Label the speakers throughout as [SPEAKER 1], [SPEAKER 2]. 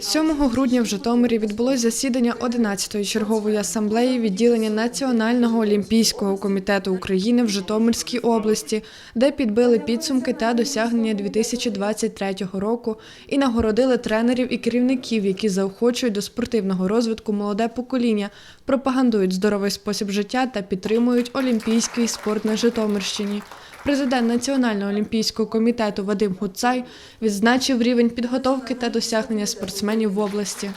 [SPEAKER 1] 7 грудня в Житомирі відбулось засідання 11-ї чергової асамблеї відділення Національного олімпійського комітету України в Житомирській області, де підбили підсумки та досягнення 2023 року і нагородили тренерів і керівників, які заохочують до спортивного розвитку молоде покоління, пропагандують здоровий спосіб життя та підтримують олімпійський спорт на Житомирщині. Президент Національного олімпійського комітету Вадим Гуцай відзначив рівень підготовки та досягнення спортсменів в області.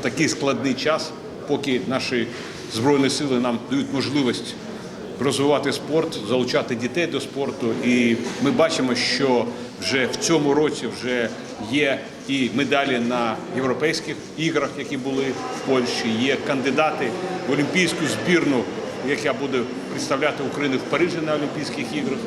[SPEAKER 2] такий складний час, поки наші збройні сили нам дають можливість розвивати спорт, залучати дітей до спорту. І ми бачимо, що вже в цьому році вже є і медалі на європейських іграх, які були в Польщі. Є кандидати в олімпійську збірну, яка буде представляти Україну в Парижі на Олімпійських іграх.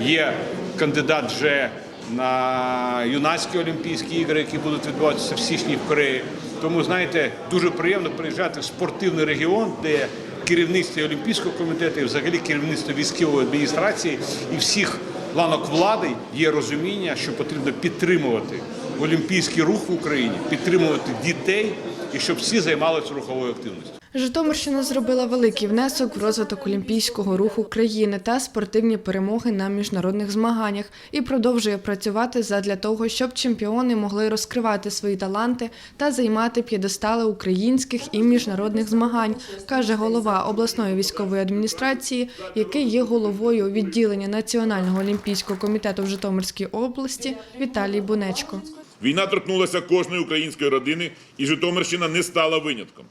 [SPEAKER 2] Є кандидат вже на юнацькі Олімпійські ігри, які будуть відбуватися в січні в Кореї. Тому знаєте, дуже приємно приїжджати в спортивний регіон, де керівництво Олімпійського комітету, і взагалі керівництво військової адміністрації і всіх ланок влади є розуміння, що потрібно підтримувати олімпійський рух в Україні, підтримувати дітей і щоб всі займалися руховою активністю.
[SPEAKER 1] Житомирщина зробила великий внесок в розвиток олімпійського руху країни та спортивні перемоги на міжнародних змаганнях і продовжує працювати задля того, щоб чемпіони могли розкривати свої таланти та займати п'єдестали українських і міжнародних змагань, каже голова обласної військової адміністрації, який є головою відділення Національного олімпійського комітету в Житомирській області Віталій Бунечко.
[SPEAKER 3] Війна торкнулася кожної української родини, і Житомирщина не стала винятком.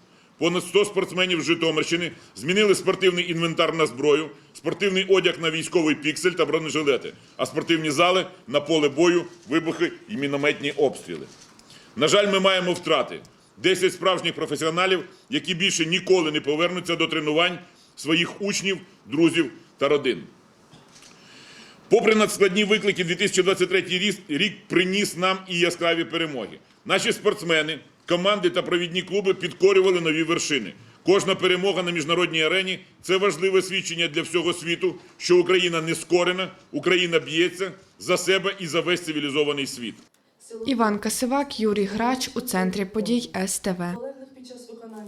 [SPEAKER 3] Понад 100 спортсменів Житомирщини змінили спортивний інвентар на зброю, спортивний одяг на військовий піксель та бронежилети, а спортивні зали на поле бою, вибухи і мінометні обстріли. На жаль, ми маємо втрати 10 справжніх професіоналів, які більше ніколи не повернуться до тренувань своїх учнів, друзів та родин. Попри надскладні виклики, 2023 рік- рік приніс нам і яскраві перемоги. Наші спортсмени, команди та провідні клуби підкорювали нові вершини. Кожна перемога на міжнародній арені це важливе свідчення для всього світу, що Україна не скорена, Україна б'ється за себе і за весь цивілізований світ.
[SPEAKER 1] Іван Касивак, Юрій Грач у центрі подій СТВ.